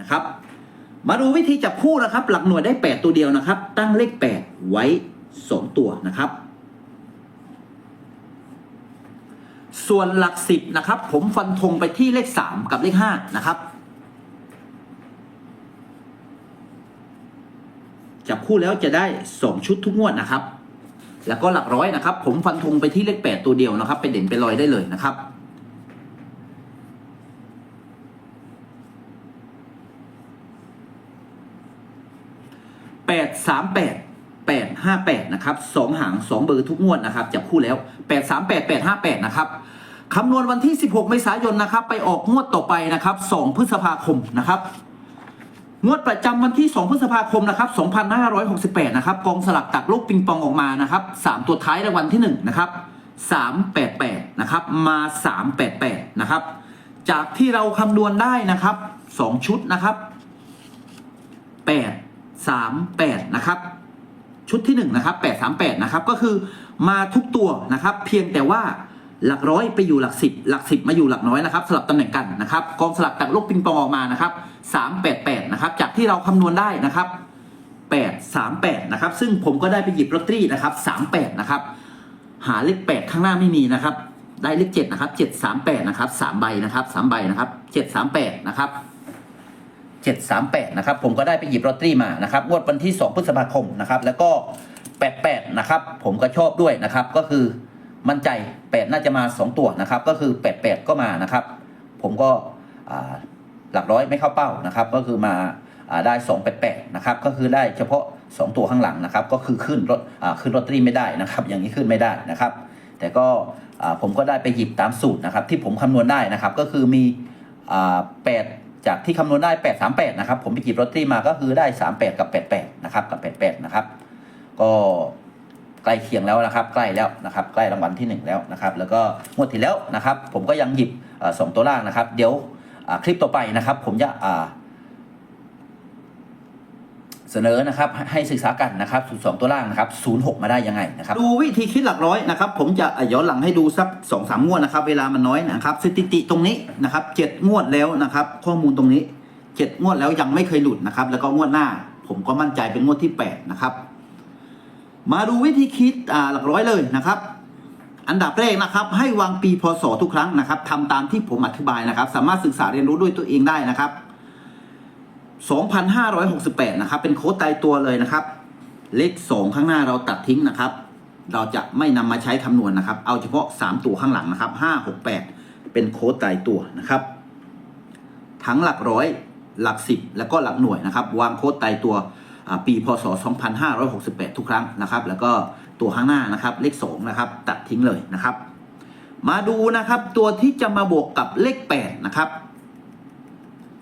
นะครับ มาดูวิธีจับคู่นะครับ หลักหน่วยได้ 8 ตัวเดียวนะครับ ตั้งเลข 8 ไว้ 2 ตัวนะครับ ส่วนหลักสิบนะครับ ผมฟันธงไปที่เลข 3 กับเลข 5 นะครับ จับคู่แล้วจะได้ 2 ชุดทุกงวดนะครับ แล้วก็หลักร้อยนะครับ ผมฟันธงไปที่เลข 8 ตัวเดียวนะครับไปเด่นไปลอยได้เลยนะครับ แปดสามแปดแปดห้าแปดนะครับสองหางสองเบอร์ทุกงวดนะครับจับคู่แล้วแปดสามแปดแปดห้าแปดนะครับคำนวณวันที่ 16 เมษายนนะครับ ไปออกงวดต่อไปนะครับ 2 พฤษภาคมนะครับ งวดประจำวันที่ 2 พฤษภาคมนะครับ 2568 นะครับ กองสลักตักลูกปิงปองออกมานะครับ 3 ตัวท้ายรางวัลที่ 1 นะครับ 388 นะครับ มา 388 นะครับ จากที่เราคำนวณได้นะครับ 2 ชุดนะครับ 8 3 8 นะครับ ชุดที่1นะครับ8 3 8 นะครับ ก็คือมาทุกตัวนะครับ เพียงแต่ว่าหลักร้อยไปอยู่หลักสิบหลักสิบมาอยู่หลักน้อยนะครับสลับตำแหน่งกันนะครับกองสลักจากลูกปิงปองออกมานะครับ3 8 8นะครับจากที่เราคำนวณได้นะครับ8 3 8นะครับซึ่งผมก็ได้ไปหยิบลอตเตอรี่นะครับ38นะครับหาเลข8ข้างหน้าไม่มีนะครับ ได้เลข7นะครับ7 3 8นะครับ3ใบนะครับ3ใบนะครับ7 3 8นะครับ 738นะครับผมก็ได้ไปหยิบลอตเตอรี่มานะครับงวดวันที่ 2 พฤษภาคมนะครับแล้วก็ 88นะครับผมก็ชอบด้วยนะครับก็คือมั่นใจ 8 น่าจะมา 2 ตัวนะครับก็คือ 88 ก็มานะครับ ผมก็หลักร้อยไม่เข้าเป้านะครับก็คือมาอได้ 288นะครับก็คือได้เฉพาะ 2 ตัวข้างหลังนะครับก็คือขึ้นรถขึ้นลอตเตอรี่ไม่ได้นะครับ อย่างนี้ขึ้นไม่ได้นะครับ แต่ก็ผมก็ได้ไปหยิบตามสูตรนะครับที่ผมคำนวณได้นะครับก็คือมีอ่า8 จากที่คำนวณได้ 838 นะครับ ผมไปหยิบลอตเตอรี่มาก็คือได้ 38 กับ 88 นะครับ กับ 88 นะครับ ก็ใกล้เคียงแล้วนะครับ ใกล้แล้วนะครับ ใกล้รางวัลที่ 1 แล้วนะครับ แล้วก็งวดที่แล้วนะครับ ผมก็ยังหยิบสองตัวล่างนะครับ เดี๋ยวคลิปต่อไปนะครับ ผมจะอ่า เสนอนะครับให้ศึกษากันนะครับสูตรสองตัวล่างนะครับศูนย์หกมาได้ยังไงนะครับดูวิธีคิดหลักร้อยนะครับผมจะย้อนหลังให้ดูสักสองสามงวดนะครับ เวลามันน้อยนะครับสถิติตรงนี้นะครับเจ็ดงวดแล้วนะครับ ข้อมูลตรงนี้เจ็ดงวดแล้วยังไม่เคยหลุดนะครับ แล้วก็งวดหน้า ผมก็มั่นใจเป็นงวดที่แปดนะครับ มาดูวิธีคิดหลักร้อยเลยนะครับ อันดับแรกนะครับ ให้วางปีพศทุกครั้งนะครับทำตามที่ผมอธิบายนะครับ สามารถศึกษาเรียนรู้ด้วยตัวเองได้นะครับ 2,568 นะครับ เป็นโค้ดตายตัวเลยนะครับ เลข 2 ข้างหน้าเราตัดทิ้งนะครับ เราจะไม่นำมาใช้คำนวณนะครับ เอาเฉพาะ 3 ตัวข้างหลังนะครับ 568 เป็นโค้ดตายตัวนะครับ ทั้งหลักร้อย หลักสิบแล้วก็หลักหน่วยนะครับ วางโค้ดตายตัวปีพศ 2568 ทุกครั้งนะครับ แล้วก็ตัวข้างหน้านะครับ เลข 2 นะครับ ตัดทิ้งเลยนะครับ มาดูนะครับตัวที่จะมาบวกกับเลข 8 นะครับ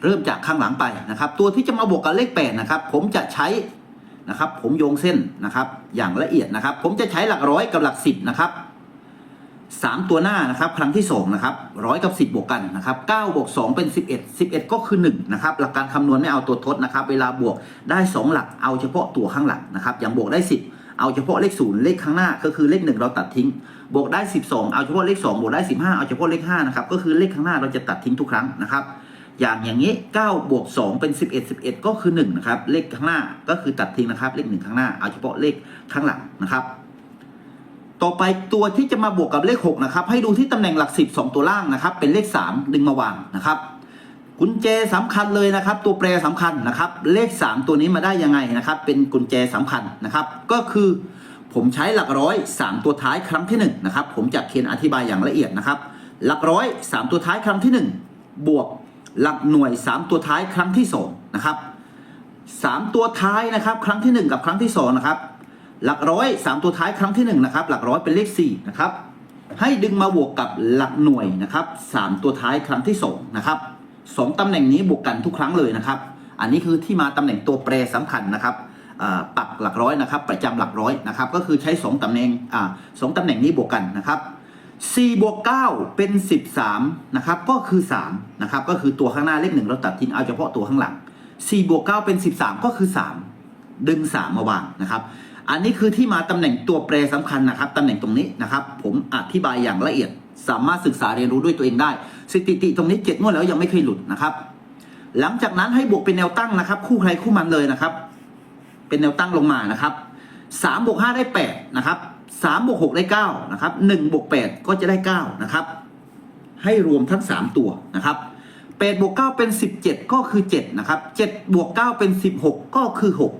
เริ่มจากข้างหลังไปนะครับ ตัวที่จะมาบวกกับเลข8นะครับ ผมจะใช้นะครับ ผมโยงเส้นนะครับ อย่างละเอียดนะครับ ผมจะใช้หลักร้อยกับหลักสิบนะครับสามตัวหน้านะครับครั้งที่สองนะครับร้อยกับสิบบวกกันนะครับเก้าบวกสองเป็นสิบเอ็ดสิบเอ็ดก็คือหนึ่งนะครับหลักการคำนวณไม่เอาตัวทดนะครับ เวลาบวกได้สองหลักเอาเฉพาะตัวข้างหลังนะครับ อย่างบวกได้สิบเอาเฉพาะเลขศูนย์เลขข้างหน้าก็คือเลขหนึ่งเราตัดทิ้ง บวกได้สิบสองเอาเฉพาะเลขสองบวกได้สิบห้าเอาเฉพาะเลขห้านะครับก็คือเลขข้างหน้าเราจะตัดทิ้งทุกครั้งนะครับ อย่างอย่างนี้9บวก2เป็น 11 11 ก็คือ1นะครับเลขข้างหน้าก็คือตัดทิ้งนะครับ เลข1ข้างหน้าเอาเฉพาะเลขข้างหลังนะครับ ต่อไปตัวที่จะมาบวกกับเลข6นะครับให้ดูที่ตำแหน่งหลัก 10 2 ตัวล่างนะครับ เป็นเลข 3 ดึงมาวางนะครับกุญแจสำคัญเลยนะครับ ตัวแปรสำคัญนะครับ เลข 3 ตัวนี้มาได้ยังไงนะครับ เป็นกุญแจสำคัญนะครับ ก็คือผมใช้หลักร้อย 3 ตัวท้ายครั้งที่1นะครับผมจะเขียนอธิบายอย่างละเอียดนะครับ หลักร้อย 3 ตัวท้ายครั้งที่ 1 บวก หลักหน่วย 3 ตัวท้ายครั้งที่2นะครับ3ตัวท้ายนะครับ ครั้งที่ 1 กับครั้งที่2นะครับหลักร้อย 3 ตัวท้ายครั้งที่1นะครับหลักร้อยเป็นเลข4นะครับให้ดึงมาบวกกับหลักหน่วยนะครับ3ตัวท้ายครั้งที่2นะครับสองตำแหน่งนี้บวกกันทุกครั้งเลยนะครับ อันนี้คือที่มาตำแหน่งตัวแปรสำคัญนะครับปักหลักร้อยนะครับ ประจำหลักร้อยนะครับ ก็คือใช้ 2ตำแหน่งอ่าสองตำแหน่งนี้บวกกันนะครับ 4บวก9เป็น 13นะครับก็คือ3นะครับก็คือตัวข้างหน้าเลขหนึ่งเราตัดทิ้งเอาเฉพาะตัวข้างหลัง4บวก9เป็น 13 ก็คือ 3 ดึง 3 มาวางนะครับ อันนี้คือที่มาตำแหน่งตัวแปรสำคัญนะครับตำแหน่งตรงนี้นะครับ ผมอธิบายอย่างละเอียด สามารถศึกษาเรียนรู้ด้วยตัวเองได้ สถิติตรงนี้7งวดแล้วยังไม่เคยหลุดนะครับ หลังจากนั้นให้บวกเป็นแนวตั้งนะครับ คู่ใครคู่มันเลยนะครับ เป็นแนวตั้งลงมานะครับสามบวกห้าได้แปดนะครับ สามบวกหกได้เก้านะครับหนึ่งบวกแปดก็จะได้เก้านะครับให้รวมทั้งสามตัวนะครับแปดบวกเก้าเป็นสิบเจ็ดก็คือเจ็ดนะครับเจ็ดบวกเก้าเป็นสิบหกก็คือหก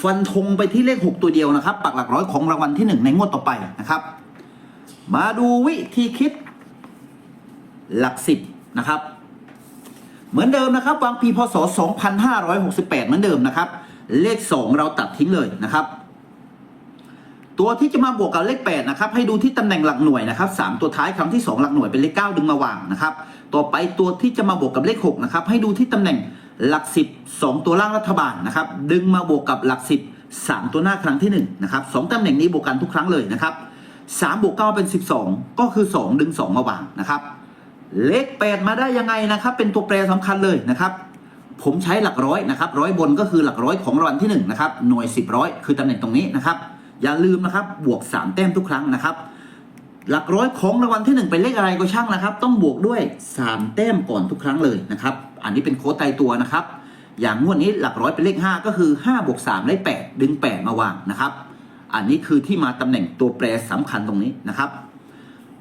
ฟันธงไปที่เลขหกตัวเดียวนะครับ ปักหลักร้อยของรางวัลที่หนึ่งในงวดต่อไปนะครับ มาดูวิธีคิดหลักสิบนะครับเหมือนเดิมนะครับวางปีพศ 2568 เหมือนเดิมนะครับ เลข 2 เราตัดทิ้งเลยนะครับ ตัวที่จะมาบวกกับเลข8นะครับให้ดูที่ตำแหน่งหลักหน่วยนะครับ3ตัวท้ายครั้งที่ 2 หลักหน่วยเป็นเลข 9 ดึงมาวางนะครับต่อไปตัวที่จะมาบวกกับเลข6นะครับให้ดูที่ตำแหน่งหลัก 10 2 ตัวล่างรัฐบาลนะครับดึงมาบวกกับหลัก 10 3 ตัวหน้าครั้งที่1นะครับสองตำแหน่งนี้บวกกันทุกครั้งเลยนะครับ3บวก9เป็น 12 ก็คือ 2 ดึง 2 มาวางนะครับเลขแปดมาได้ยังไงนะครับเป็นตัวแปรสำคัญเลยนะครับผมใช้หลักร้อยนะครับร้อยบนก็คือหลักร้อยของรางวัลที่หนึ่งนะครับหน่วยสิบร้อยคือตำแหน่งตรงนี้นะครับ อย่าลืมนะครับบวกสามแต้มทุกครั้งนะครับ หลักร้อยของรางวัลที่หนึ่งเป็นเลขอะไรก็ช่างนะครับ ต้องบวกด้วยสามแต้มก่อนทุกครั้งเลยนะครับ อันนี้เป็นโค้ดตายตัวนะครับ อย่างงวดนี้หลักร้อยเป็นเลขห้าก็คือห้าบวกสามได้แปดดึงแปดมาวางนะครับ อันนี้คือที่มาตำแหน่งตัวแปรสำคัญตรงนี้นะครับ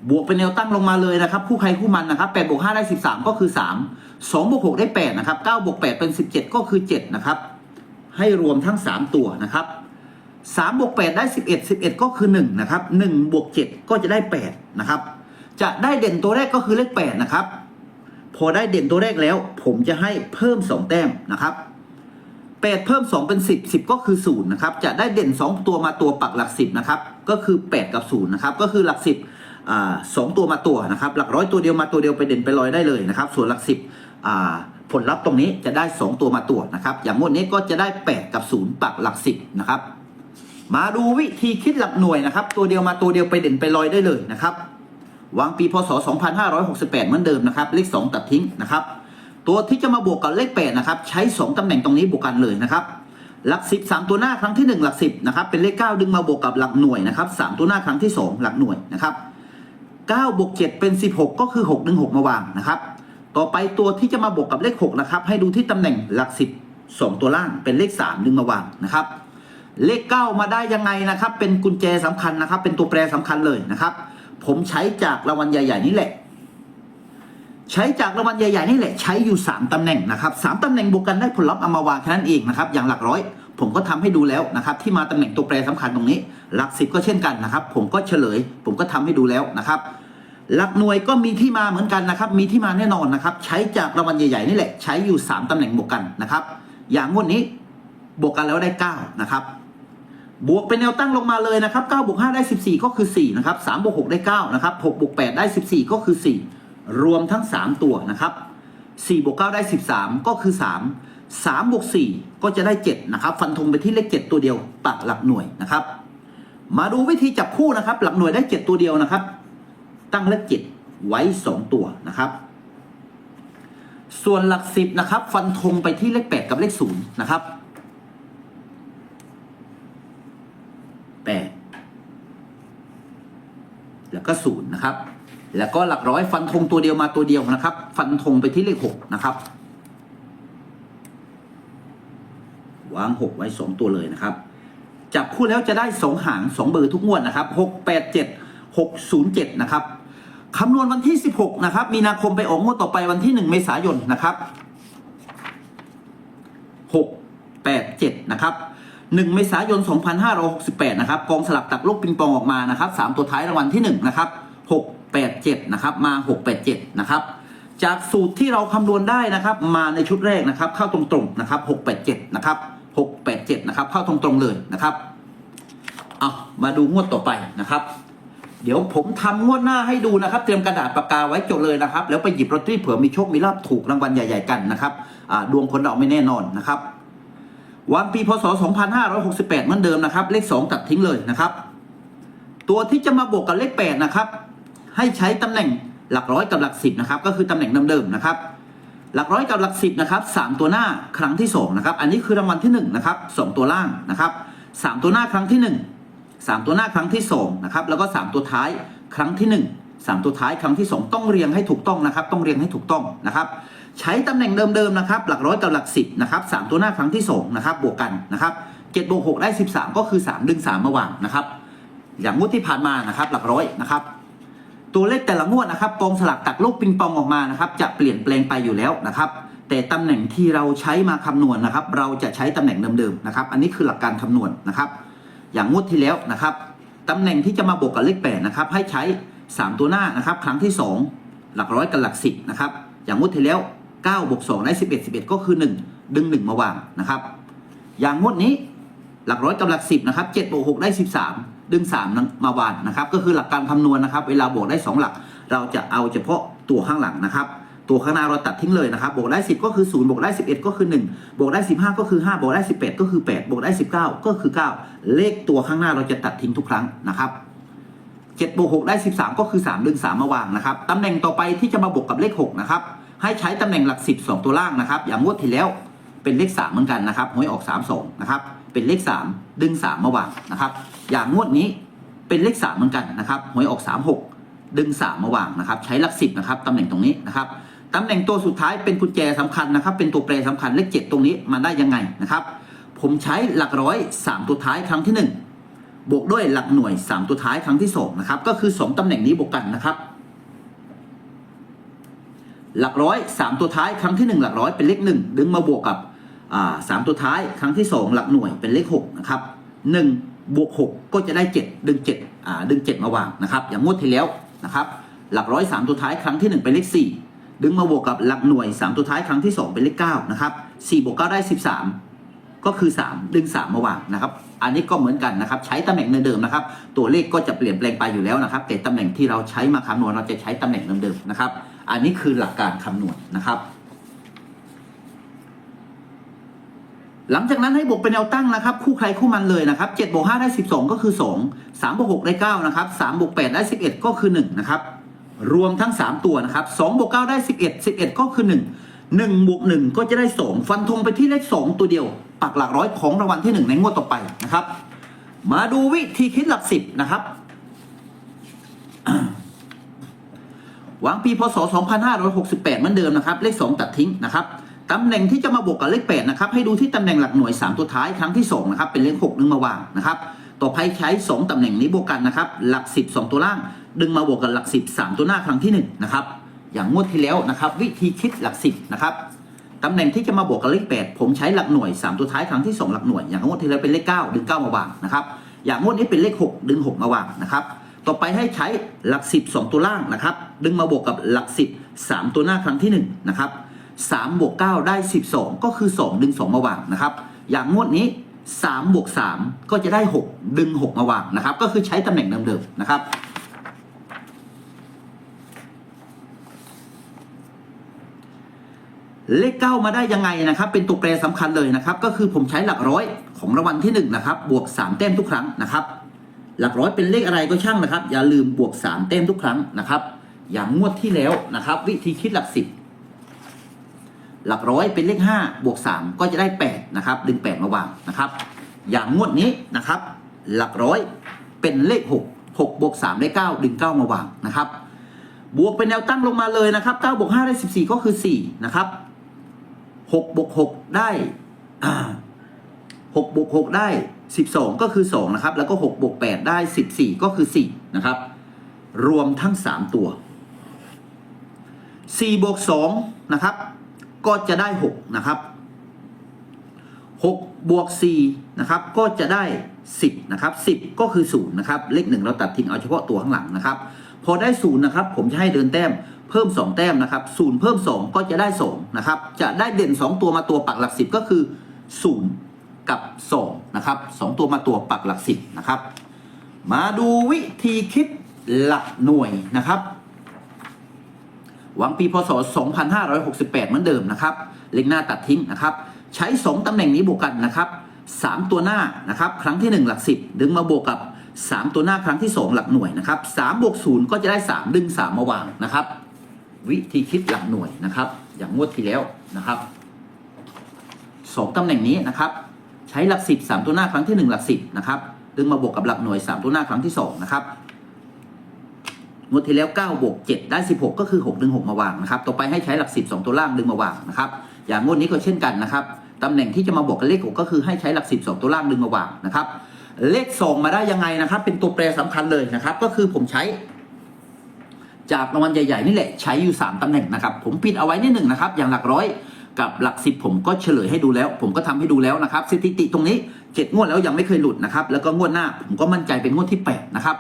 บวกเป็นแนวตั้งลงมาเลยนะครับ คู่ใครคู่มันนะครับ8บวก5ได้ 13 ก็คือ 3 2บวก6ได้8นะครับ9บวก8เป็น 17 ก็คือ7นะครับให้รวมทั้ง 3 ตัวนะครับ 3บวก8ได้11 11ก็คือ1นะครับ1บวก7ก็จะได้8นะครับ จะได้เด่นตัวแรกก็คือเลข8นะครับ พอได้เด่นตัวแรกแล้ว ผมจะให้เพิ่ม2แต้มนะครับ8เพิ่ม2เป็น10 10ก็คือ0นะครับจะได้เด่น2ตัวมาตัวปักหลัก10นะครับก็คือ8กับ0นะครับก็คือหลัก10อ่าสองตัวมาตัวนะครับหลักร้อยตัวเดียวมาตัวเดียวไปเด่นไปลอยได้เลยนะครับ ส่วนหลัก10อ่าผลลัพธ์ตรงนี้จะได้ 2 ตัวมาตัวนะครับ อย่างงวดนี้ก็จะได้ 8 กับ 0 ปักหลัก 10 นะครับ มาดูวิธีคิดหลักหน่วยนะครับ ตัวเดียวมาตัวเดียวไปเด่นไปลอยได้เลยนะครับวางปีพศ 2568 เหมือนเดิมนะครับ เลข 2 ตัดทิ้งนะครับ ตัวที่จะมาบวกกับเลข 8 นะครับ ใช้ 2 ตำแหน่งตรงนี้บวกกันเลยนะครับ หลัก 10 3 ตัวหน้าครั้งที่ 1 หลัก 10 นะครับ เป็นเลข 9 ดึงมาบวกกับหลักหน่วยนะครับ 3 ตัวหน้าครั้งที่ 2 หลักหน่วยนะครับ 9 บวก 7 เป็น 16 ก็คือ 6 ดึง 6 มาวางนะครับ ต่อไปตัวที่จะมาบวกกับเลข 6 นะครับ ให้ดูที่ตำแหน่งหลัก 10 2 ตัวล่าง เป็นเลข 3 ดึงมาวางนะครับ เลข9มาได้ยังไงนะครับ เป็นกุญแจสำคัญนะครับ เป็นตัวแปรสำคัญเลยนะครับ ผมใช้จากรางวัลใหญ่ ๆ นี่แหละ ใช้จากรางวัลใหญ่ๆนี่แหละ ใช้อยู่ 3ตำแหน่งนะครับสามตำแหน่งบวกกันได้ผลลัพธ์เอามาวางแค่นั้นเองนะครับ อย่างหลักร้อย ผมก็ทำให้ดูแล้วนะครับ ที่มาตำแหน่งตัวแปรสำคัญตรงนี้ หลักสิบก็เช่นกันนะครับ ผมก็เฉลย ผมก็ทำให้ดูแล้วนะครับหลักหน่วยก็มีที่มาเหมือนกันนะครับ มีที่มาแน่นอนนะครับ ใช้จากรางวัลใหญ่ๆนี่แหละ ใช้อยู่ 3ตำแหน่งบวกกันนะครับ อย่างงวดนี้บวกกันแล้วได้ 9 นะครับ บวกเป็นแนวตั้งลงมาเลยนะครับ9บวก5ได้ 14 ก็คือ 4 นะครับ3บวก6ได้9นะครับ6บวก8ได้ 14 ก็คือ 4 รวมทั้ง 3 ตัวนะครับ4บวก9ได้ 13 ก็คือ 3 3บวก4ก็จะได้ 7 นะครับ ฟันธงไปที่เลข 7 ตัวเดียวปักหลักหน่วยนะครับ มาดูวิธีจับคู่นะครับ หลักหน่วยได้ 7 ตัวเดียวนะครับ ตั้งเลข 7 ไว้ 2 ตัวนะครับ ส่วนหลัก 10 นะครับ ฟันธงไปที่เลข 8 กับเลข0นะครับ แปดแล้วก็ศูนย์นะครับ แล้วก็หลักร้อยฟันธงตัวเดียวมาตัวเดียวนะครับ ฟันธงไปที่เลขหกนะครับ วางหกไว้สองตัวเลยนะครับ จับคู่แล้วจะได้สองหางสองเบอร์ทุกงวดนะครับหกแปดเจ็ดหกศูนย์เจ็ดนะครับคำนวณวันที่สิบหกนะครับ มีนาคมไปออกงวดต่อไปวันที่หนึ่งเมษายนนะครับหกแปดเจ็ดนะครับ 1 เมษายน 2568 นะครับกองสลักตักลูกปิงปองออกมานะครับ3ตัวท้ายรางวัลที่1นะครับ687 นะครับ มา 687 นะครับ จากสูตรที่เราคำนวณได้นะครับ มาในชุดแรกนะครับ เข้าตรงๆนะครับ 687 นะครับ 687 นะครับ เข้าตรงๆเลยนะครับ เอามาดูงวดต่อไปนะครับ เดี๋ยวผมทำงวดหน้าให้ดูนะครับ เตรียมกระดาษปากกาไว้จดเลยนะครับ แล้วไปหยิบลอตเตอรี่เผื่อมีโชค มีลาบถูกรางวัลใหญ่ ๆ กันนะครับดวงคนเราไม่แน่นอนนะครับ วันปีพศ 2568 เหมือนเดิมนะครับ เลข 2 ตัดทิ้งเลยนะครับ ตัวที่จะมาบวกกับเลข 8 นะครับ ให้ใช้ตำแหน่งหลักร้อยกับหลัก10นะครับ ก็คือตำแหน่งเดิมๆนะครับ หลักร้อยกับหลัก10นะครับ3ตัวหน้าครั้งที่2นะครับ อันนี้คือรางวัลที่1นะครับ2ตัวล่างนะครับ3ตัวหน้าครั้งที่ 1 3 ตัวหน้าครั้งที่2นะครับ แล้วก็ 3 ตัวท้ายครั้งที่ 1 3 ตัวท้ายครั้งที่ 2 ต้องเรียงให้ถูกต้องนะครับ ต้องเรียงให้ถูกต้องนะครับ ใช้ตำแหน่งเดิมๆนะครับหลักร้อยกับหลักสิบนะครับสามตัวหน้าครั้งที่สองนะครับบวกกันนะครับเจ็ดบวกหกได้สิบสามก็คือสามดึงสามมาวางนะครับ อย่างงวดที่ผ่านมานะครับหลักร้อยนะครับตัวเลขแต่ละงวดนะครับกองสลักตักลูกปิงปองออกมานะครับจะเปลี่ยนแปลงไปอยู่แล้วนะครับ แต่ตำแหน่งที่เราใช้มาคำนวณนะครับ เราจะใช้ตำแหน่งเดิมๆนะครับ อันนี้คือหลักการคำนวณนะครับ อย่างงวดที่แล้วนะครับตำแหน่งที่จะมาบวกกับเลขแปดนะครับให้ใช้ 3 ตัวหน้านะครับ ครั้งที่ 2 หลักร้อยกับหลักสิบนะครับ อย่างงวดที่แล้ว 9บวก2ได้11 11 ก็คือ 1 ดึง 1 มาวางนะครับ อย่างงวดนี้หลักร้อยกับหลักสิบนะครับ7บวก6ได้ 13 ดึง 3 มาวางนะครับ ก็คือหลักการคำนวณนะครับ เวลาบวกได้ 2 หลัก เราจะเอาเฉพาะตัวข้างหลังนะครับ ตัวข้างหน้าเราตัดทิ้งเลยนะครับ บวกได้ 10 ก็คือ 0 บวกได้ 11 ก็คือ 1 บวกได้ 15 ก็คือ 5 บวกได้ 18 ก็คือ 8 บวกได้ 19 ก็คือ 9 เลขตัวข้างหน้าเราจะตัดทิ้งทุกครั้งนะครับ7บวก6ได้ 13 ก็คือ 3 ดึง 3 มาวางนะครับตำแหน่งต่อไปที่จะมาบวกกับเลข 6 นะครับ ให้ใช้ตำแหน่งหลัก10 2ตัวล่างนะครับ อย่างงวดที่แล้วเป็นเลข3เหมือนกันนะครับหวยออก3 2นะครับเป็นเลข3ดึง3มมาวางนะครับ อย่างงวดนี้เป็นเลข3เหมือนกันนะครับหวยออก3 6ดึง3มมาวางนะครับ ใช้หลัก10นะครับตำแหน่งตรงนี้นะครับตำแหน่งตัวสุดท้ายเป็นกุญแจสำคัญนะครับ เป็นตัวแปรสำคัญเลข7ตรงนี้มาได้ยังไงนะครับ ผมใช้หลักร้อย3ตัวท้ายครั้งที่1บวกด้วยหลักหน่วย3ตัวท้ายครั้งที่2นะครับก็คือ2ตำแหน่งนี้บวกกันนะครับ หลักร้อย 3 ตัวท้ายครั้งที่ 1 หลักร้อยเป็นเลข 1 ดึงมาบวกกับสามตัวท้ายครั้งที่ 2 หลักหน่วยเป็นเลข6นะครับ1บวก6ก็จะได้ 7 ดึง7อ่าดึง 7 มาวางนะครับอย่างงวดที่แล้วนะครับหลักร้อย3ตัวท้ายครั้งที่ 1 เป็นเลข 4 ดึงมาบวกกับหลักหน่วย 3 ตัวท้ายครั้งที่ 2 เป็นเลข9นะครับ4บวก9ได้ 13 ก็คือ 3 ดึง 3 มาวางนะครับ อันนี้ก็เหมือนกันนะครับ ใช้ตำแหน่งเดิมๆนะครับ ตัวเลขก็จะเปลี่ยนแปลงไปอยู่แล้วนะครับ แต่ตำแหน่งที่เราใช้มาคำนวณเราจะใช้ตำแหน่งเดิมๆนะครับ อันนี้คือหลักการคำนวณนะครับ หลังจากนั้นให้บวกเป็นแนวตั้งนะครับ คู่ใครคู่มันเลยนะครับ7บวก5ได้ 12 ก็คือ 2 3บวก6ได้9นะครับ3บวก8ได้ 11 ก็คือ 1 นะครับ รวมทั้ง 3 ตัวนะครับ2บวก9ได้ 11 11 ก็คือ 1 1บวก1ก็จะได้ 2 ฟันธงไปที่เลข2ตัวเดียว ปักหลักร้อยของรางวัลที่ 1 ในงวดต่อไปนะครับ มาดูวิธีคิดหลัก10นะครับหวังปีพศ 2568 เหมือนเดิมนะครับ เลข 2 ตัดทิ้งนะครับตำแหน่งที่จะมาบวกกับเลข 8 นะครับ ให้ดูที่ตำแหน่งหลักหน่วย 3 ตัวท้ายครั้งที่ 2 นะครับ เป็นเลข 6 นึงมาวางนะครับ ต่อไปใช้ 2ตำแหน่งนี้บวกกันนะครับ หลัก 10 2 ตัวล่าง ดึงมาบวกกับหลัก 10 3 ตัวหน้าครั้งที่ 1 นะครับ อย่างงวดที่แล้วนะครับ วิธีคิดหลัก 10 นะครับ ตำแหน่งที่จะมาบวกกับเลข 8 ผมใช้หลักหน่วย 3 ตัวท้ายครั้งที่ 2 หลักหน่วย อย่างงวดที่แล้วเป็นเลข 9 ดึง 9 มาวางนะครับ อย่างงวดนี้เป็นเลข 6 ดึง 6 มาวางนะครับ ต่อไปให้ใช้หลัก 10 2 ตัวล่างนะครับ ดึงมาบวกกับหลัก 10 3 ตัวหน้าครั้งที่1นะครับ3บวก9ได้ 12 ก็คือ 2 ดึง 2 มาวางนะครับ อย่างงวดนี้3บวก3ก็จะได้ 6 ดึง 6 มาวางนะครับ ก็คือใช้ตำแหน่งเดิมๆนะครับ เลข 9 มาได้ยังไงนะครับ เป็นตัวแปรสำคัญเลยนะครับ ก็คือผมใช้หลักร้อยของรางวัลที่1นะครับบวก 3 แต้มทุกครั้งนะครับ หลักร้อยเป็นเลขอะไรก็ช่างนะครับ อย่าลืมบวก 3 แต้มทุกครั้งนะครับ อย่างงวดที่แล้วนะครับ วิธีคิดหลัก 10 หลักร้อยเป็นเลข 5 บวก 3 ก็จะได้ 8 นะครับ ดึง 8 มาวางนะครับ อย่างงวดนี้นะครับ หลักร้อยเป็นเลข 6 6บวก3ได้ 9 ดึง 9 มาวางนะครับ บวกเป็นแนวตั้งลงมาเลยนะครับ9บวก5ได้ 14 ก็คือ 4 นะครับ 6บวก6ได้6บวก6ได้12ก็คือ2นะครับ แล้วก็6บวก8ได้14ก็คือ4นะครับ รวมทั้ง3ตัว4บวก2นะครับ ก็จะได้6นะครับ6บวก4นะครับ ก็จะได้10นะครับ10ก็คือ0นย์นะครับ เลข1เราตัดทิ้งเอาเฉพาะตัวข้างหลังนะครับ พอได้0นะครับ ผมจะให้เดินแต้ม เพิ่ม 2 แต้มนะครับ0เพิ่ม 2 ก็จะได้2นะครับจะได้เด่น 2 ตัวมาตัวปักหลัก 10 ก็คือ0กับ2นะครับ2ตัวมาตัวปักหลัก 10นะครับมาดูวิธีคิดหลักหน่วยนะครับหวังปีพศ 2568 เหมือนเดิมนะครับ เลขหน้าตัดทิ้งนะครับ ใช้ 2 ตำแหน่งนี้บวกกันนะครับ 3 ตัวหน้านะครับ ครั้งที่ 1 หลัก 10 ดึงมาบวกกับ 3 ตัวหน้าครั้งที่ 2 หลักหน่วยนะครับ3บวก0ก็จะได้ 3 ดึง 3 มาวางนะครับ วิธีคิดหลักหน่วยนะครับ อย่างงวดที่แล้วนะครับ2ตำแหน่งนี้นะครับ ใช้หลัก10 3ตัวหน้าครั้งที่1หลัก10นะครับดึงมาบวกกับหลักหน่วย3ตัวหน้าครั้งที่2นะครับงวดที่แล้ว9บวก7ได้ 16 ก็คือ6ดึง6มาวางนะครับต่อไปให้ใช้หลัก 10 2 ตัวล่างดึงมาวางนะครับอย่างงวดนี้ก็เช่นกันนะครับตำแหน่งที่จะมาบวกกับเลข 6 ก็คือให้ใช้หลัก 10 2 ตัวล่างดึงมาวางนะครับเลขส่งมาได้ยังไงนะครับ เป็นตัวแปรสำคัญเลยนะครับ ก็คือผมใช้ จากรางวัลใหญ่ๆนี่แหละใช้อยู่ 3ตำแหน่งนะครับ ผมปิดเอาไว้นิดหนึ่งนะครับ อย่างหลักร้อยกับหลักสิบผมก็เฉลยให้ดูแล้ว ผมก็ทำให้ดูแล้วนะครับสถิติตรงนี้เจ็ดงวดแล้วยังไม่เคยหลุดนะครับแล้วก็งวดหน้าผมก็มั่นใจเป็นงวดที่แปดนะครับ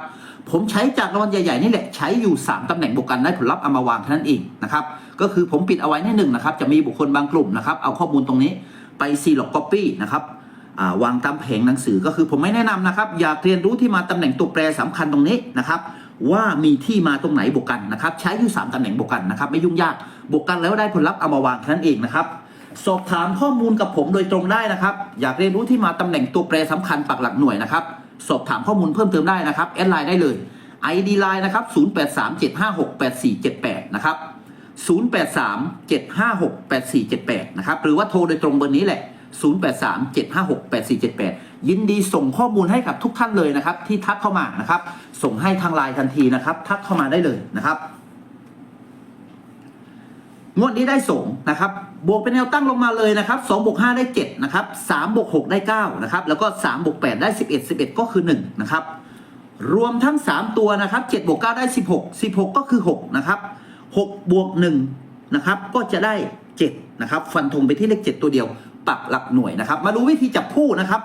ผมใช้จากรางวัลใหญ่ๆนี่แหละใช้อยู่ 3ตำแหน่งบวกกันได้ผลลัพธ์เอามาวางเท่านั้นเองนะครับก็คือผมปิดเอาไว้นิดหนึ่งนะครับจะมีบุคคลบางกลุ่มนะครับเอาข้อมูลตรงนี้ไปซีล็อกก๊อปปี้นะครับวางตามแผงหนังสือก็คือผมไม่แนะนำนะครับ อยากเรียนรู้ที่มาตำแหน่งตัวแปรสำคัญตรงนี้นะครับ ว่ามีที่มาตรงไหนบวกกันนะครับ ใช้อยู่ 3ตำแหน่งบวกกันนะครับ ไม่ยุ่งยากบวกกันแล้วได้ผลลัพธ์เอามาวางเท่านั้นเองนะครับ สอบถามข้อมูลกับผมโดยตรงได้นะครับ อยากเรียนรู้ที่มาตำแหน่งตัวแปรสำคัญปักหลักหน่วยนะครับ สอบถามข้อมูลเพิ่มเติมได้นะครับแอดไลน์ได้เลย ID ไลน์นะครับ0837568478นะครับ0837568478นะครับหรือว่าโทรโดยตรงเบอร์นี้แหละ 0837568478 ยินดีส่งข้อมูลให้กับทุกท่านเลยนะครับ ที่ทักเข้ามานะครับ ส่งให้ทางไลน์ทันทีนะครับ ทักเข้ามาได้เลยนะครับ งวดนี้ได้สองนะครับบวกเป็นแนวตั้งลงมาเลยนะครับสองบวกห้าได้เจ็ดนะครับสามบวกหกได้เก้านะครับแล้วก็สามบวกแปดได้สิบเอ็ดสิบเอ็ดก็คือหนึ่งนะครับ รวมทั้งสามตัวนะครับเจ็ดบวกเก้าได้สิบหกสิบหกก็คือหกนะครับหกบวกหนึ่งนะครับก็จะได้เจ็ดนะครับ ฟันธงไปที่เลขเจ็ดตัวเดียว ปักหลักหน่วยนะครับ มาดูวิธีจับคู่นะครับ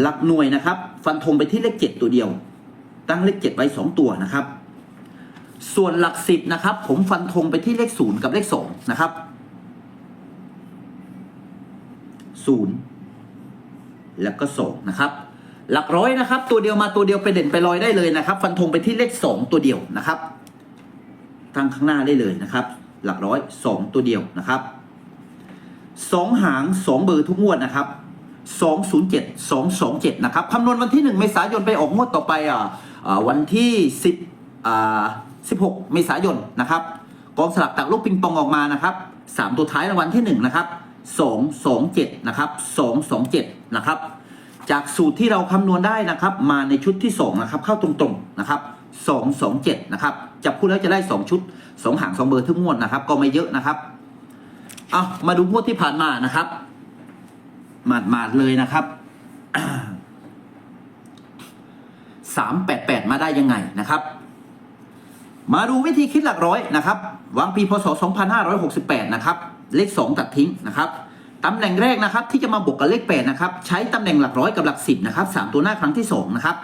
หลักหน่วยนะครับ ฟันธงไปที่เลขเจ็ดตัวเดียว ตั้งเลขเจ็ดไว้สองตัวนะครับ ส่วนหลักสิบนะครับ ผมฟันธงไปที่เลขศูนย์กับเลขสองนะครับศูนย์แล้วก็สองนะครับ หลักร้อยนะครับ ตัวเดียวมาตัวเดียวไปเด่นไปลอยได้เลยนะครับ ฟันธงไปที่เลขสองตัวเดียวนะครับตั้งข้างหน้าได้เลยนะครับ หลักร้อยสองตัวเดียวนะครับ สองหางสองเบอร์ทุกงวดนะครับสองศูนย์เจ็ดสองสองเจ็ดนะครับคำนวณวันที่หนึ่งเมษายนไปออกงวดต่อไปอ่าวันที่สิบอ่าสิบหกเมษายนนะครับกองสลักตักลูกปิงปองออกมานะครับสามตัวท้ายรางวัลที่หนึ่งนะครับสองสองเจ็ดนะครับสองสองเจ็ดนะครับ จากสูตรที่เราคำนวณได้นะครับ มาในชุดที่ 2 นะครับ เข้าตรงๆนะครับ 2 2 7 นะครับจับคู่แล้วจะได้ 2 ชุด 2 หาง 2 เบอร์ทุกงวดนะครับ ก็ไม่เยอะนะครับ เอามาดูงวดที่ผ่านมานะครับ หมาดมาดๆเลยนะครับ388มาได้ยังไงนะครับ มาดูวิธีคิดหลักร้อยนะครับวางปีพศ 2568 นะครับ เลข 2 ตัดทิ้งนะครับตำแหน่งแรกนะครับ ที่จะมาบวกกับเลข8นะครับ ใช้ตำแหน่งหลักร้อยกับหลัก 10 นะครับ 3 ตัวหน้าครั้งที่ 2 นะครับ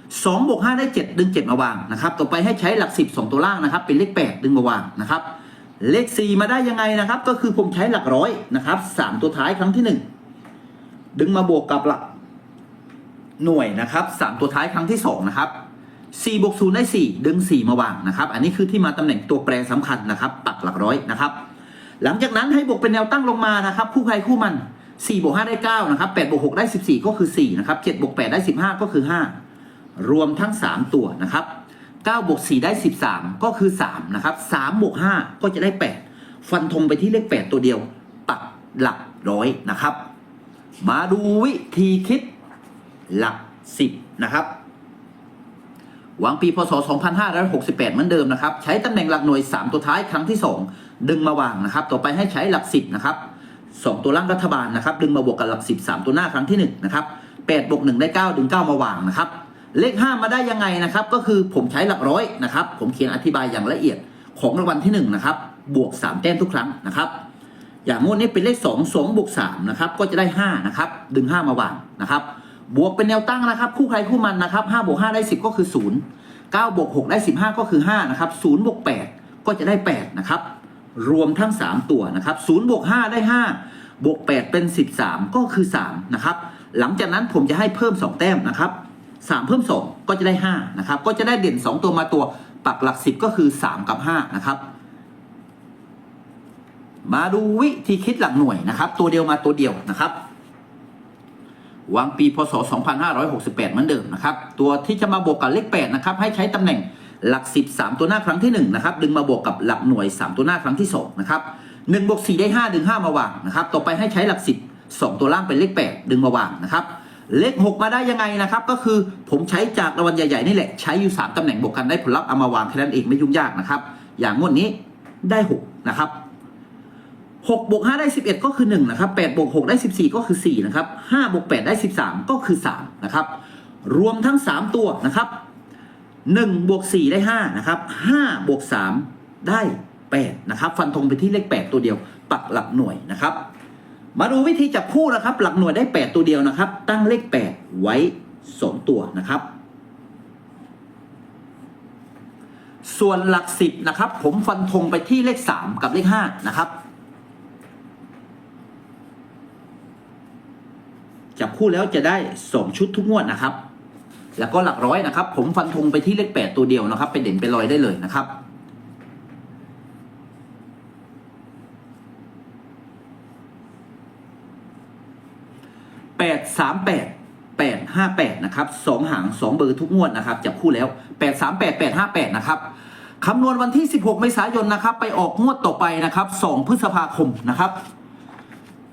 2บวก5ได้ 7 ดึง 7 มาวางนะครับ ต่อไปให้ใช้หลัก 10 2 ตัวล่างนะครับ เป็นเลข 8 ดึงมาวางนะครับ เลข 4 มาได้ยังไงนะครับ ก็คือผมใช้หลักร้อยนะครับ 3 ตัวท้ายครั้งที่ 1 ดึงมาบวกกับหลักหน่วยนะครับ 3 ตัวท้ายครั้งที่ 2 นะครับ4บวก0ได้ 4 ดึง 4 มาวางนะครับ อันนี้คือที่มาตำแหน่งตัวแปรสำคัญนะครับ ปักหลักร้อยนะครับ หลังจากนั้นให้บวกเป็นแนวตั้งลงมานะครับ คู่ใครคู่มัน4บวก5ได้9นะครับ8บวก6ได้ 14 ก็คือ 4 นะครับ7บวก8ได้ 15 ก็คือ 5 รวมทั้ง 3 ตัวนะครับ 9บวก4ได้ 13 ก็คือ 3 นะครับ3บวก5ก็จะได้ 8 ฟันธงไปที่เลข 8 ตัวเดียว ปักหลักร้อยนะครับ มาดูวิธีคิดหลัก 10 นะครับ หวังปีพศ 2568 เหมือนเดิมนะครับ ใช้ตำแหน่งหลักหน่วย 3 ตัวท้ายครั้งที่ 2 ดึงมาวางนะครับ ต่อไปให้ใช้หลัก 10 นะครับ 2 ตัวล่างรัฐบาลนะครับ ดึงมาบวกกับหลัก 10 3 ตัวหน้าครั้งที่ 1 นะครับ8บวก1ได้ 9 ดึง 9 มาวางนะครับ เลข 5 มาได้ยังไงนะครับ ก็คือผมใช้หลักร้อยนะครับ ผมเขียนอธิบายอย่างละเอียดของรางวัลที่1นะครับ บวก 3 แต้มทุกครั้งนะครับ อย่างงวดนี้เป็นเลข 2 2บวก3นะครับ ก็จะได้ 5 นะครับ ดึง 5 มาวางนะครับ บวกเป็นแนวตั้งนะครับ คู่ใครคู่มันนะครับ5บวก5ได้ 10 ก็คือ 0 9บวก6ได้ 15 ก็คือ 5 นะครับ0บวก8ก็จะได้ 8 นะครับ รวมทั้ง 3 ตัวนะครับ0บวก5ได้ 5 บวก 8 เป็น 13 ก็คือ 3 นะครับ หลังจากนั้นผมจะให้เพิ่ม 2 แต้มนะครับ 3 เพิ่ม 2 ก็จะได้5นะครับก็จะได้เด่น 2 ตัวมาตัวปักหลัก 10 ก็คือ 3 กับ 5 นะครับ มาดูวิธีคิดหลักหน่วยนะครับ ตัวเดียวมาตัวเดียวนะครับวางปีพศ 2568 เหมือนเดิมนะครับ ตัวที่จะมาบวกกับเลข 8 นะครับ ให้ใช้ตำแหน่งหลัก 10 3 ตัวหน้าครั้งที่ 1 นะครับ ดึงมาบวกกับหลักหน่วย 3 ตัวหน้าครั้งที่ 2 นะครับ1บวก4ได้ 5 ดึง 5 มาวางนะครับ ต่อไปให้ใช้หลัก 10 2 ตัวล่างเป็นเลข 8 ดึงมาวางนะครับ เลขหกมาได้ยังไงนะครับ ก็คือผมใช้จากรางวัลใหญ่ๆนี่แหละ ใช้อยู่สามตำแหน่งบวกกันได้ผลลัพธ์เอามาวางแค่นั้นเองไม่ยุ่งยากนะครับ อย่างงวดนี้ได้หกนะครับหกบวกห้าได้สิบเอ็ดก็คือหนึ่งนะครับแปดบวกหกได้สิบสี่ก็คือสี่นะครับห้าบวกแปดได้สิบสามก็คือสามนะครับ รวมทั้งสามตัวนะครับหนึ่งบวกสี่ได้ห้านะครับห้าบวกสามได้แปดนะครับ ฟันธงไปที่เลขแปดตัวเดียว ปักหลักหน่วยนะครับ มาดูวิธีจับคู่นะครับ หลักหน่วยได้ 8 ตัวเดียวนะครับ ตั้งเลข 8 ไว้ 2 ตัวนะครับ ส่วนหลัก 10 นะครับ ผมฟันธงไปที่เลข 3 กับเลข 5 นะครับ จับคู่แล้วจะได้ 2 ชุดทุกงวดนะครับ แล้วก็หลักร้อยนะครับ ผมฟันธงไปที่เลข 8 ตัวเดียวนะครับไปเด่นไปลอยได้เลยนะครับ แปดสามแปดแปดห้าแปดนะครับสองหางสองเบอร์ทุกงวดนะครับจับคู่แล้วแปดสามแปดแปดห้าแปดนะครับคำนวณวันที่สิบหกเมษายนนะครับ ไปออกงวดต่อไปนะครับสองพฤษภาคมนะครับ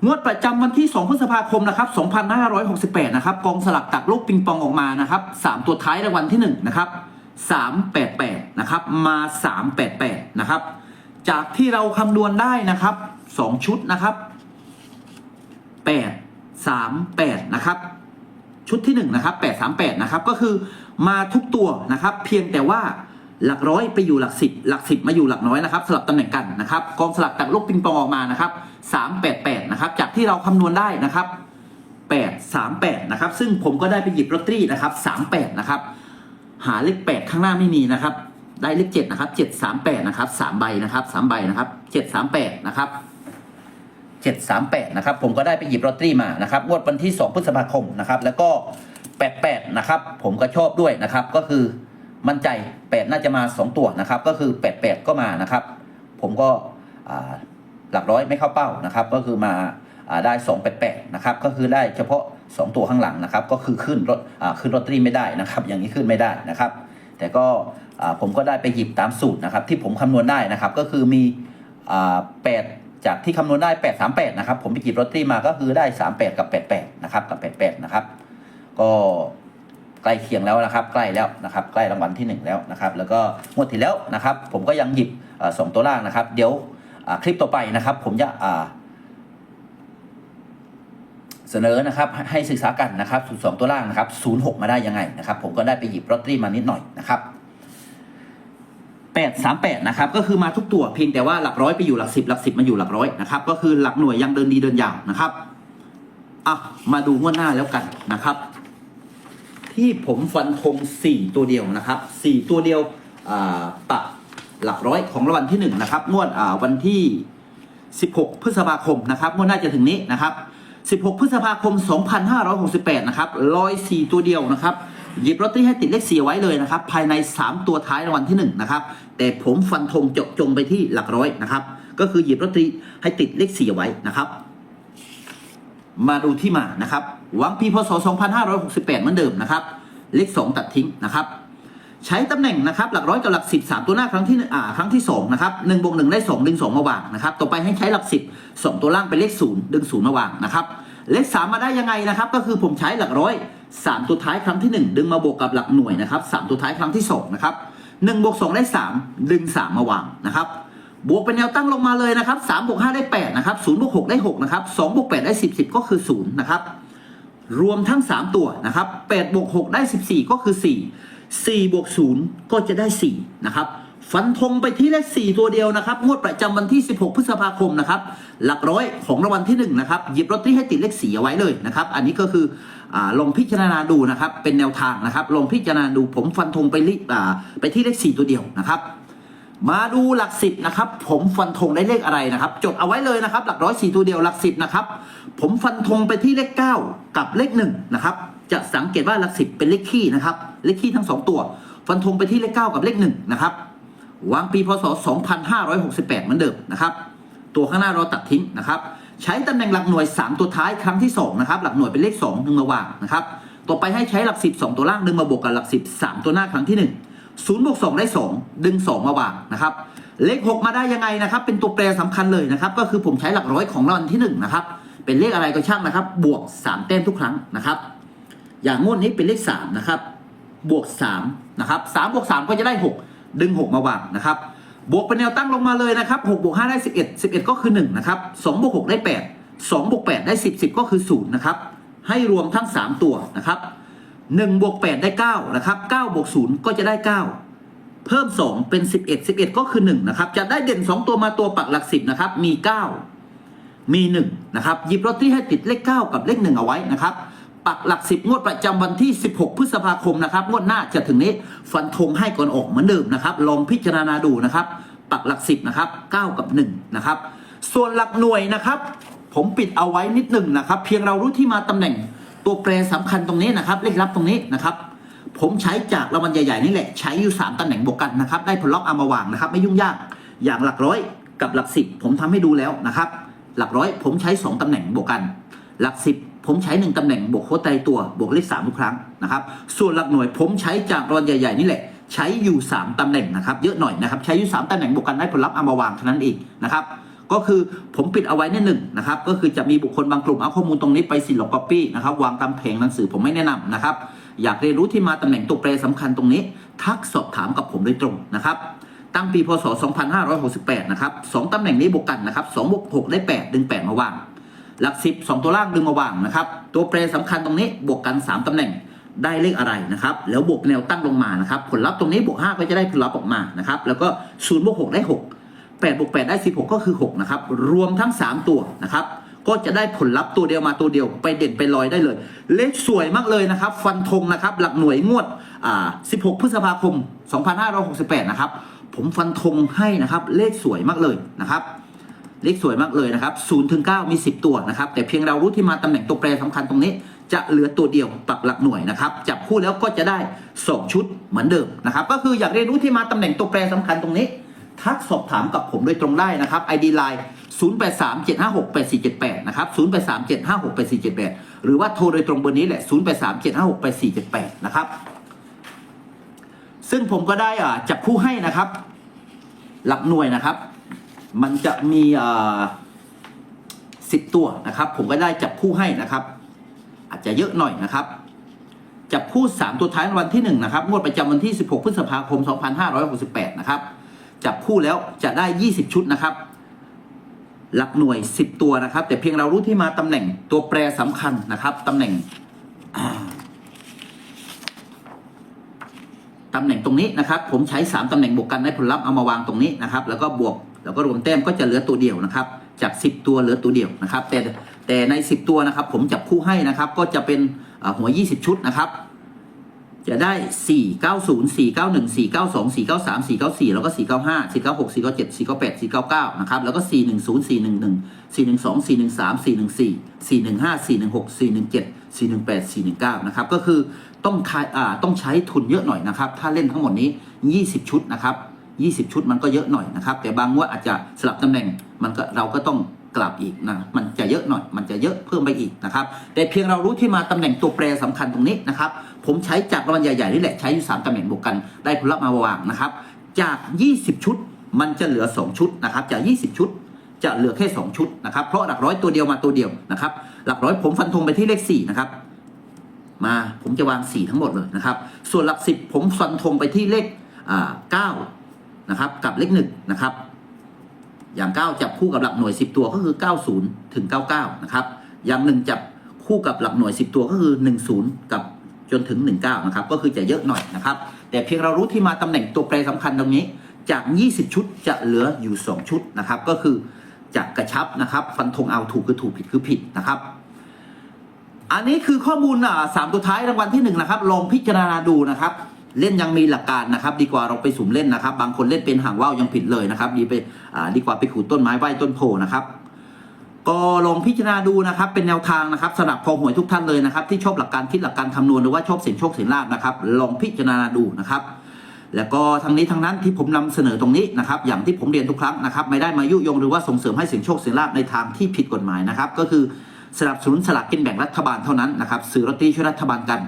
งวดประจำวันที่ 2 พฤษภาคมนะครับ 2568 นะครับ กองสลักตักลูกปิงปองออกมานะครับ 3 ตัวท้ายรางวัลที่ 1 นะครับ 388 นะครับ มา 388 นะครับ จากที่เราคำนวณได้นะครับ 2 ชุดนะครับ 8 3 8 นะครับ ชุดที่1นะครับ8 3 8 นะครับ ก็คือมาทุกตัวนะครับ เพียงแต่ว่าหลักร้อยไปอยู่หลักสิบหลักสิบมาอยู่หลักน้อยนะครับสลับตำแหน่งกันนะครับกองสลักตัดลูกปิงปองออกมานะครับสามแปดแปดนะครับจากที่เราคำนวณได้นะครับแปดสามแปดนะครับซึ่งผมก็ได้ไปหยิบลอตเตอรี่นะครับสามแปดนะครับหาเลขแปดข้างหน้าไม่มีนะครับ ได้เลขเจ็ดนะครับเจ็ดสามแปดนะครับสามใบนะครับสามใบนะครับเจ็ดสามแปดนะครับ เจ็ดสามแปดนะครับผมก็ได้ไปหยิบลอตเตอรี่มานะครับงวดวันที่สองพฤษภาคมนะครับแล้วก็แปดแปดนะครับผมก็ชอบด้วยนะครับก็คือมั่นใจแปดน่าจะมาสองตัวนะครับก็คือแปดแปดก็มานะครับ ผมก็หลักร้อยไม่เข้าเป้านะครับก็คือมาได้สองแปดแปดนะครับก็คือได้เฉพาะสองตัวข้างหลังนะครับก็คือขึ้นรถขึ้นลอตเตอรี่ไม่ได้นะครับอย่างนี้ขึ้นไม่ได้นะครับ แต่ก็ผมก็ได้ไปหยิบตามสูตรนะครับที่ผมคำนวณได้นะครับก็คือมีอ่าแปด จากที่คำนวณได้แปดสามแปดนะครับ ผมไปหยิบลอตเตอรี่มาก็คือได้สามแปดกับแปดแปดนะครับ กับแปดแปดนะครับ ก็ใกล้เคียงแล้วนะครับ ใกล้แล้วนะครับ ใกล้รางวัลที่หนึ่งแล้วนะครับ แล้วก็งวดที่แล้วนะครับ ผมก็ยังหยิบสองตัวล่างนะครับ เดี๋ยวคลิปต่อไปนะครับ ผมจะเสนอนะครับให้ให้ศึกษากันนะครับสูตรสองตัวล่างนะครับศูนย์หกมาได้ยังไงนะครับ ผมก็ได้ไปหยิบลอตเตอรี่มานิดหน่อยนะครับ แปดสามแปดนะครับก็คือมาทุกตัวเพียงแต่ว่าหลักร้อยไปอยู่หลักสิบหลักสิบมาอยู่หลักร้อยนะครับก็คือหลักหน่วยยังเดินดีเดินยาวนะครับอะมาดูงวดหน้าแล้วกันนะครับ ที่ผมฟันธงสี่ตัวเดียวนะครับสี่ตัวเดียวอ่าปะหลักร้อยของรางวัลที่หนึ่งนะครับงวดอ่าวันที่ 16 พฤษภาคมนะครับงวดหน้าจะถึงนี้นะครับ 16 พฤษภาคม 2568 นะครับร้อยสี่ตัวเดียวนะครับ หยิบลอตเตอรี่ให้ติดเลขสี่ไว้เลยนะครับ ภายใน 3 ตัวท้ายรางวัลที่1นะครับ แต่ผมฟันธงเจาะจงไปที่หลักร้อยนะครับ ก็คือหยิบลอตเตอรี่ให้ติดเลขสี่ไว้นะครับ มาดูที่มานะครับ หวังปีพศ 2568 เหมือนเดิมนะครับ เลข 2 ตัดทิ้งนะครับ ใช้ตำแหน่งนะครับ หลักร้อยกับหลักสิบสามตัวหน้าครั้งที่หนึ่งอ่าครั้งที่สองนะครับหนึ่งบวกหนึ่งได้สองดึงสองมาวางนะครับ ต่อไปให้ใช้หลักสิบสองตัวล่างเป็นเลขศูนย์ดึงศูนย์มาวางนะครับ เลขสามมาได้ยังไงนะครับ ก็คือผมใช้หลักร้อย สามตัวท้ายครั้งที่หนึ่งดึงมาบวกกับหลักหน่วยนะครับสามตัวท้ายครั้งที่สองนะครับหนึ่งบวกสองได้สามดึงสามมาวางนะครับบวกเป็นแนวตั้งลงมาเลยนะครับสามบวกห้าได้แปดนะครับศูนย์บวกหกได้หกนะครับสองบวกแปดได้สิบสิบก็คือศูนย์นะครับรวมทั้ง 3 ตัวนะครับ8บวก6ได้ 14 ก็คือ 4 4บวก0ก็จะได้4นะครับ ฟันธงไปที่เลข4ตัวเดียวนะครับ งวดประจำวันที่ 16 พฤษภาคมนะครับ หลักร้อยของรางวัลที่1นะครับ หยิบลอตเตอรี่ให้ติดเลข4เอาไว้เลยนะครับ อันนี้ก็คืออลองพิจารณาดูนะครับ เป็นแนวทางนะครับ ลองพิจารณาดู ผมฟันธงไปลิไปที่เลข 4 ตัวเดียวนะครับ มาดูหลักสิบนะครับ ผมฟันธงได้เลขอะไรนะครับ จดเอาไว้เลยนะครับ หลักร้อยสี่ตัวเดียว หลักสิบนะครับ ผมฟันธงไปที่เลขเก้ากับเลขหนึ่งนะครับ จะสังเกตว่าหลักสิบเป็นเลขคี่นะครับ เลขคี่ทั้งสองตัว ฟันธงไปที่เลขเก้ากับเลขหนึ่งนะครับ วางปีพศ 2568 เหมือนเดิมนะครับ ตัวข้างหน้าเราตัดทิ้งนะครับ ใช้ตำแหน่งหลักหน่วย 3 ตัวท้ายครั้งที่2นะครับ หลักหน่วยเป็นเลข2ดึงมาวางนะครับ ต่อไปให้ใช้หลัก 10 2 ตัวล่างดึงมาบวกกับหลัก 10 3 ตัวหน้าครั้งที่ 1 0บวก2ได้ 2 ดึง 2 มาวางนะครับ เลข 6 มาได้ยังไงนะครับ เป็นตัวแปรสำคัญเลยนะครับ ก็คือผมใช้หลักร้อยของรางวัลที่1นะครับ เป็นเลขอะไรก็ช่างนะครับ บวก 3 แต้มทุกครั้งนะครับ อย่างงวดนี้เป็นเลขสามนะครับ บวกสามนะครับสามบวกสามก็จะได้หก ดึงหกมาวางนะครับ บวกเป็นแนวตั้งลงมาเลยนะครับหกบวกห้าได้สิบเอ็ดสิบเอ็ดก็คือหนึ่งนะครับสองบวกหกได้แปดสองบวกแปดได้สิบสิบก็คือศูนย์นะครับ ให้รวมทั้งสามตัวนะครับหนึ่งบวกแปดได้เก้านะครับเก้าบวกศูนย์ก็จะได้เก้าเพิ่ม 2 เป็น 11 11 ก็คือ 1 นะครับ จะได้เด่น 2 ตัวมาตัวปักหลัก 10 นะครับ มี 9 มี 1 นะครับ หยิบลอตเตอรี่ให้ติดเลข 9 กับเลข 1 เอาไว้นะครับ ปักหลัก10งวดประจำวันที่ 16 พฤษภาคมนะครับ งวดหน้าจะถึงนี้ฟันธงให้ก่อนออกเหมือนเดิมนะครับ ลองพิจารณาดูนะครับ ปักหลัก10นะครับ 9 กับ 1 นะครับ ส่วนหลักหน่วยนะครับ ผมปิดเอาไว้นิดหนึ่งนะครับ เพียงเรารู้ที่มาตำแหน่งตัวแปรสำคัญตรงนี้นะครับ เลขลับตรงนี้นะครับ ผมใช้จากรางวัลใหญ่ๆนี่แหละ ใช้อยู่3ตำแหน่งบวกกันนะครับ ได้ผลล็อกเอามาวางนะครับ ไม่ยุ่งยาก อย่างหลักร้อยกับหลักสิบผมทำให้ดูแล้วนะครับ หลักร้อยผมใช้ 2ตำแหน่งบวกกัน หลักสิบ ผมใช้1ตำแหน่งบวกโค้ดไตตัวบวกเลข3ทุกครั้งนะครับส่วนหลักหน่วยผมใช้จากรางวัลใหญ่ๆนี่แหละใช้อยู่ 3ตำแหน่งนะครับเยอะหน่อยนะครับใช้อยู่ 3ตำแหน่งบวกกันได้ผลลัพธ์เอามาวางเท่านั้นเองนะครับก็คือผมปิดเอาไว้ในหนึ่งนะครับก็คือจะมีบุคคลบางกลุ่มเอาข้อมูลตรงนี้ไปสิลก๊อปปี้นะครับวางตามเพงหนังสือผมไม่แนะนำนะครับอยากเรียนรู้ที่มาตำแหน่งตัวแปรสำคัญตรงนี้ ทักสอบถามกับผมโดยตรงนะครับตั้งปีพศ 2568 นะครับสองตำแหน่งนี้บวกกันนะครับ2บวก6ได้ 8 ดึง 8 มาวาง หลัก10 2ตัวล่างดึงมาวางนะครับ ตัวแปรสำคัญตรงนี้บวกกัน 3ตำแหน่งได้เลขอะไรนะครับ แล้วบวกแนวตั้งลงมานะครับ ผลลัพธ์ตรงนี้บวก5ก็จะได้ผลลัพธ์ออกมานะครับ แล้วก็0บวก6ได้6 8บวก8ได้ 16 ก็คือ 6 นะครับ รวมทั้ง 3 ตัวนะครับ ก็จะได้ผลลัพธ์ตัวเดียวมาตัวเดียว ไปเด่นไปลอยได้เลย เลขสวยมากเลยนะครับ ฟันธงนะครับ หลักหน่วยงวดอ่า16 พฤษภาคม 2568 นะครับ ผมฟันธงให้นะครับ เลขสวยมากเลยนะครับ เลขสวยมากเลยนะครับ0ถึง9มี 10 ตัวนะครับ แต่เพียงเรารู้ที่มาตำแหน่งตัวแปรสำคัญตรงนี้ จะเหลือตัวเดียวปักหลักหน่วยนะครับ จับคู่แล้วก็จะได้ 2 ชุดเหมือนเดิมนะครับ ก็คืออยากเรียนรู้ที่มาตำแหน่งตัวแปรสำคัญตรงนี้ ทักสอบถามกับผมโดยตรงได้นะครับ ID Line 0837568478 นะครับ 0837568478 หรือว่าโทรโดยตรงเบอร์นี้แหละ 0837568478 นะครับ ซึ่งผมก็ได้อ่าจับคู่ให้นะครับ หลักหน่วยนะครับ มันจะมีสิบตัวนะครับ ผมก็ได้จับคู่ให้นะครับ อาจจะเยอะหน่อยนะครับ จับคู่3ตัวท้ายวันที่1นะครับงวดประจำวันที่16พฤษภาคม2568นะครับ จับคู่แล้วจะได้20ชุดนะครับหลักหน่วย 10 ตัวนะครับ แต่เพียงเรารู้ที่มาตำแหน่งตัวแปรสำคัญนะครับตำแหน่งตำแหน่งตรงนี้นะครับ ผมใช้ 3ตำแหน่งบวกกันได้ผลลัพธ์เอามาวางตรงนี้นะครับ แล้วก็บวก แล้วก็รวมแต้มก็จะเหลือตัวเดียวนะครับ จาก 10 ตัวเหลือตัวเดียวนะครับ แต่แต่ใน 10 ตัวนะครับ ผมจับคู่ให้นะครับ ก็จะเป็นหัว 20 ชุดนะครับ จะได้ 4 9 0 4 9 1 4 9 2 4 9 3 4 9 4 แล้วก็ 4 9 5 4 9 6 4 9 7 4 9 8 4 9 9 นะครับ แล้วก็ 4 1 0 4 1 1 4 1 2 4 1 3 4 1 4 4 1 5 4 1 6 4 1 7 4 1 8 4 1 9 นะครับ ก็คือต้องอ่าต้องใช้ทุนเยอะหน่อยนะครับ ถ้าเล่นทั้งหมดนี้ 20 ชุดนะครับ 20 ชุดมันก็เยอะหน่อยนะครับ แต่บางงวดอาจจะสลับตำแหน่งมันก็เราก็ต้องกลับอีกนะมันจะเยอะหน่อย มันจะเยอะเพิ่มไปอีกนะครับ แต่เพียงเรารู้ที่มาตำแหน่งตัวแปรสำคัญตรงนี้นะครับ ผมใช้จากรางวัลใหญ่ๆนี่แหละใช้อยู่3ตำแหน่งบวกกันได้ผลลัพธ์มาวางนะครับ จาก 20 ชุด มันจะเหลือ 2 ชุดนะครับ จาก 20 ชุด จะเหลือแค่ 2 ชุดนะครับ เพราะหลักร้อยตัวเดียวมาตัวเดียวนะครับ หลักร้อยผมฟันธงไปที่เลข4นะครับ มาผมจะวาง 4 ทั้งหมดเลยนะครับ ส่วนหลัก 10 ผมฟันธงไปที่เลขอ่า นะครับกับเลข1นะครับ อย่าง 9 จับคู่กับหลักหน่วย 10 ตัวก็คือ 90 ถึง 99 นะครับ อย่าง1จับคู่กับหลักหน่วย 10 ตัวก็คือ 10 กับจนถึง 19 นะครับ ก็คือจะเยอะหน่อยนะครับ แต่เพียงเรารู้ที่มาตำแหน่งตัวแปรสำคัญตรงนี้ จาก 20 ชุดจะเหลืออยู่ 2 ชุดนะครับ ก็คือจะกระชับนะครับ ฟันธงเอาถูกคือถูกผิดคือผิดนะครับ อันนี้คือข้อมูลสามตัวท้ายรางวัลที่หนึ่งนะครับลองพิจารณาดูนะครับ เล่นยังมีหลักการนะครับ ดีกว่าเราไปสุ่มเล่นนะครับ บางคนเล่นเป็นห่างว่าวยังผิดเลยนะครับ ดีไปดีกว่าไปขูดต้นไม้ไหว้ต้นโพนะครับก็ลองพิจารณาดูนะครับ เป็นแนวทางนะครับสำหรับพอหวยทุกท่านเลยนะครับ ที่ชอบหลักการคิดหลักการคำนวณหรือว่าชอบเสี่ยงโชคเสี่ยงลาบนะครับ ลองพิจารณาดูนะครับแล้วก็ทั้งนี้ทั้งนั้นที่ผมนำเสนอตรงนี้นะครับ อย่างที่ผมเรียนทุกครั้งนะครับ ไม่ได้มายุยงหรือว่าส่งเสริมให้เสี่ยงโชคเสี่ยงลาบในทางที่ผิดกฎหมายนะครับ ก็คือสนับสนุนสลากกินแบ่งรัฐบาลเท่านั้นนะครับ ซื้อลอตเตอรี่ช่วยรัฐบาลกัน